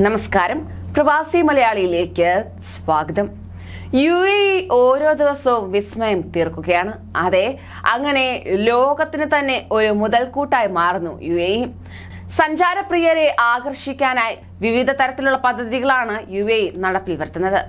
നമസ്കാരം. പ്രവാസി മലയാളിയിലേക്ക് സ്വാഗതം. യു എ ഓരോ ദിവസവും വിസ്മയം തീർക്കുകയാണ്. അതെ അങ്ങനെ ലോകത്തിന് തന്നെ ഒരു മുതൽക്കൂട്ടായി മാറുന്നു യു എ സഞ്ചാരപ്രിയരെ ആകർഷിക്കാനായി വിവിധ തരത്തിലുള്ള പദ്ധതികളാണ് യു എ നടപ്പിൽ വരുത്തുന്നത്.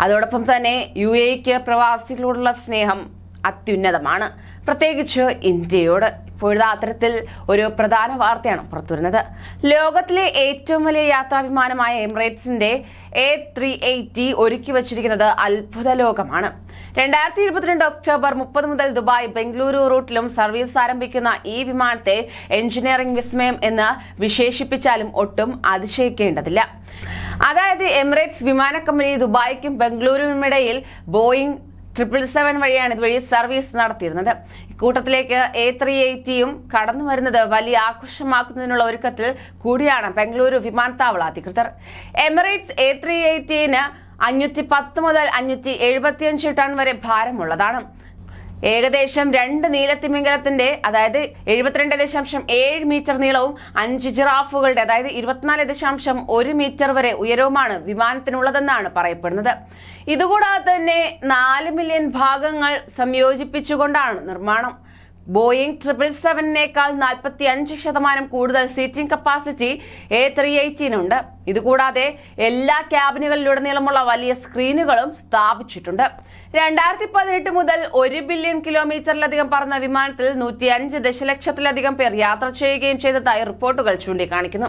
അതോടൊപ്പം തന്നെ യു എക്ക് പ്രവാസികളോടുള്ള സ്നേഹം അത്യുന്നതമാണ്. പ്രത്യേകിച്ച് ഇന്ത്യയോട്. ഇപ്പോഴത്തെ അത്തരത്തിൽ ഒരു പ്രധാന വാർത്തയാണ് പുറത്തുവരുന്നത്. ലോകത്തിലെ ഏറ്റവും വലിയ യാത്രാ വിമാനമായ എമിറേറ്റ്സിന്റെ എ ത്രീ എയ്റ്റി ഒരുക്കി വച്ചിരിക്കുന്നത് അത്ഭുത ലോകമാണ്. രണ്ടായിരത്തി ഇരുപത്തിരണ്ട് ഒക്ടോബർ മുപ്പത് മുതൽ ദുബായ് ബംഗളൂരു റൂട്ടിലും സർവീസ് ആരംഭിക്കുന്ന ഈ വിമാനത്തെ എഞ്ചിനീയറിംഗ് വിസ്മയം എന്ന് വിശേഷിപ്പിച്ചാലും ഒട്ടും അതിശയിക്കേണ്ടതില്ല. അതായത് എമിറേറ്റ്സ് വിമാന കമ്പനി ദുബായ്ക്കും ബംഗളൂരുവിനുമിടയിൽ ബോയിങ് ട്രിപ്പിൾ സെവൻ വഴിയാണ് ഇതുവഴി സർവീസ് നടത്തിയിരുന്നത്. കൂട്ടത്തിലേക്ക് എ ത്രീ എയ്റ്റിയും കടന്നു വരുന്നത് വലിയ ആഘോഷമാക്കുന്നതിനുള്ള ഒരുക്കത്തിൽ കൂടിയാണ് ബംഗളൂരു വിമാനത്താവള അധികൃതർ. എമിറേറ്റ്സ് എ ത്രീ എയ്റ്റീന് അഞ്ഞൂറ്റി പത്ത് മുതൽ അഞ്ഞൂറ്റി എഴുപത്തിയഞ്ച് ടൺ വരെ ഭാരമുള്ളതാണ്. ഏകദേശം രണ്ട് നീലത്തിമിംഗലത്തിന്റെ അതായത് എഴുപത്തിരണ്ട് ദശാംശം ഏഴ് മീറ്റർ നീളവും അഞ്ച് ജിറാഫുകളുടെ അതായത് ഇരുപത്തിനാല് ദശാംശം ഒരു മീറ്റർ വരെ ഉയരവുമാണ് വിമാനത്തിനുള്ളതെന്നാണ് പറയപ്പെടുന്നത്. ഇതുകൂടാതെ തന്നെ നാല് മില്യൺ ഭാഗങ്ങൾ സംയോജിപ്പിച്ചുകൊണ്ടാണ് നിർമ്മാണം. ബോയിങ് ട്രിപ്പിൾ സെവനേക്കാൾ നാൽപ്പത്തി അഞ്ച് ശതമാനം കൂടുതൽ സീറ്റിംഗ് കപ്പാസിറ്റി എ ത്രീ എയ്റ്റീനുണ്ട് ഇതുകൂടാതെ എല്ലാ ക്യാബിനുകളിലുടനീളമുള്ള വലിയ സ്ക്രീനുകളും സ്ഥാപിച്ചിട്ടുണ്ട്. രണ്ടായിരത്തി പതിനെട്ട് മുതൽ ഒരു ബില്യൺ കിലോമീറ്ററിലധികം പറന്ന വിമാനത്തിൽ നൂറ്റി അഞ്ച് ദശലക്ഷത്തിലധികം പേർ യാത്ര ചെയ്യുകയും ചെയ്തതായി റിപ്പോർട്ടുകൾ ചൂണ്ടിക്കാണിക്കുന്നു.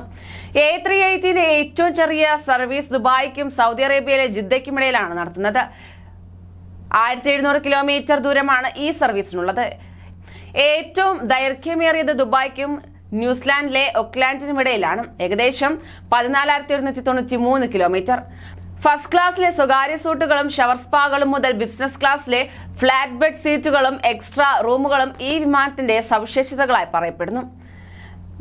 എ ത്രീ എയ്റ്റീന്റെ ഏറ്റവും ചെറിയ സർവീസ് ദുബായിക്കും സൗദി അറേബ്യയിലെ ജിദ്ദയ്ക്കുമിടയിലാണ് നടത്തുന്നത്. ആയിരത്തി എഴുന്നൂറ് കിലോമീറ്റർ ദൂരമാണ് ഈ സർവീസിനുള്ളത്. ഏറ്റവും ദൈർഘ്യമേറിയത് ദുബായ്ക്കും ന്യൂസിലാൻഡിലെ ഒക്ലാൻഡിനും ഇടയിലാണ്. ഏകദേശം പതിനാലായിരത്തി ഒരുന്നൂറ്റി തൊണ്ണൂറ്റി മൂന്ന് കിലോമീറ്റർ. ഫസ്റ്റ് ക്ലാസ്സിലെ സ്വകാര്യ സൂട്ടുകളും ഷവർ സ്പാകളും മുതൽ ബിസിനസ് ക്ലാസ്സിലെ ഫ്ലാറ്റ് ബെഡ് സീറ്റുകളും എക്സ്ട്രാ റൂമുകളും ഈ വിമാനത്തിന്റെ സവിശേഷതകളായി പറയപ്പെടുന്നു.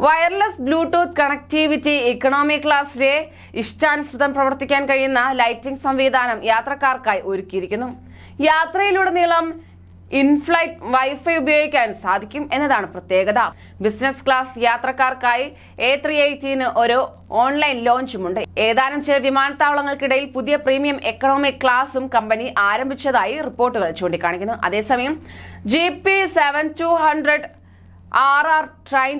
വയർലെസ് ബ്ലൂടൂത്ത് കണക്ടിവിറ്റി ഇക്കണോമി ക്ലാസ്സിലെ ഇഷ്ടാനുസൃതം പ്രവർത്തിക്കാൻ കഴിയുന്ന ലൈറ്റിംഗ് സംവിധാനം യാത്രക്കാർക്കായി ഒരുക്കിയിരിക്കുന്നു. യാത്രയിലുടനീളം ഇൻഫ്ലൈറ്റ് വൈഫൈ ഉപയോഗിക്കാൻ സാധിക്കും എന്നതാണ് പ്രത്യേകത. ബിസിനസ് ക്ലാസ് യാത്രക്കാർക്കായി എ ത്രീ എയ്റ്റീന് ഒരു ഓൺലൈൻ ലോഞ്ചുമുണ്ട് ഏതാനും ചില വിമാനത്താവളങ്ങൾക്കിടയിൽ പുതിയ പ്രീമിയം എക്കണോമി ക്ലാസും കമ്പനി ആരംഭിച്ചതായി റിപ്പോർട്ടുകൾ ചൂണ്ടിക്കാണിക്കുന്നു. അതേസമയം G P seven two hundred R R Trent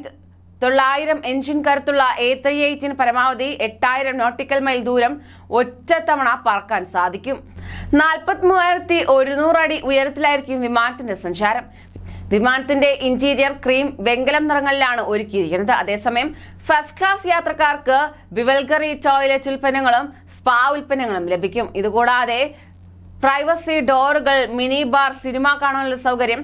തൊള്ളായിരം എഞ്ചിൻ കരുത്തുള്ള എ ത്രീ എയ്റ്റിന് പരമാവധി എട്ടായിരം നോട്ടിക്കൽ മൈൽ ദൂരം ഒറ്റത്തവണ പറക്കാൻ സാധിക്കും. നാൽപ്പത്തി മൂവായിരത്തി ഒരുന്നൂറ് അടി ഉയരത്തിലായിരിക്കും വിമാനത്തിന്റെ സഞ്ചാരം. വിമാനത്തിന്റെ ഇന്റീരിയർ ക്രീം വെങ്കലം നിറങ്ങളിലാണ് ഒരുക്കിയിരിക്കുന്നത്. അതേസമയം ഫസ്റ്റ് ക്ലാസ് യാത്രക്കാർക്ക് ബിവൽഗറി ടോയ്ലറ്റ് ഉൽപ്പന്നങ്ങളും സ്പാ ഉൽപ്പന്നങ്ങളും ലഭിക്കും. ഇതുകൂടാതെ പ്രൈവസി ഡോറുകൾ മിനി ബാർ സിനിമ കാണാനുള്ള സൗകര്യം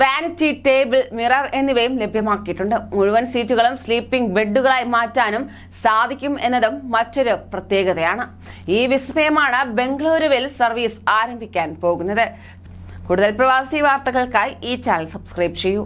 വാനിറ്റി ടേബിൾ മിറർ എന്നിവയും ലഭ്യമാക്കിയിട്ടുണ്ട്. മുഴുവൻ സീറ്റുകളും സ്ലീപ്പിംഗ് ബെഡുകളായി മാറ്റാനും സാധിക്കും എന്നതും മറ്റൊരു പ്രത്യേകതയാണ്. ഈ വിസ്മയമാണ് ബംഗളൂരുവിൽ സർവീസ് ആരംഭിക്കാൻ പോകുന്നത്. കൂടുതൽ പ്രവാസി വാർത്തകൾക്കായി ഈ ചാനൽ സബ്സ്ക്രൈബ് ചെയ്യൂ.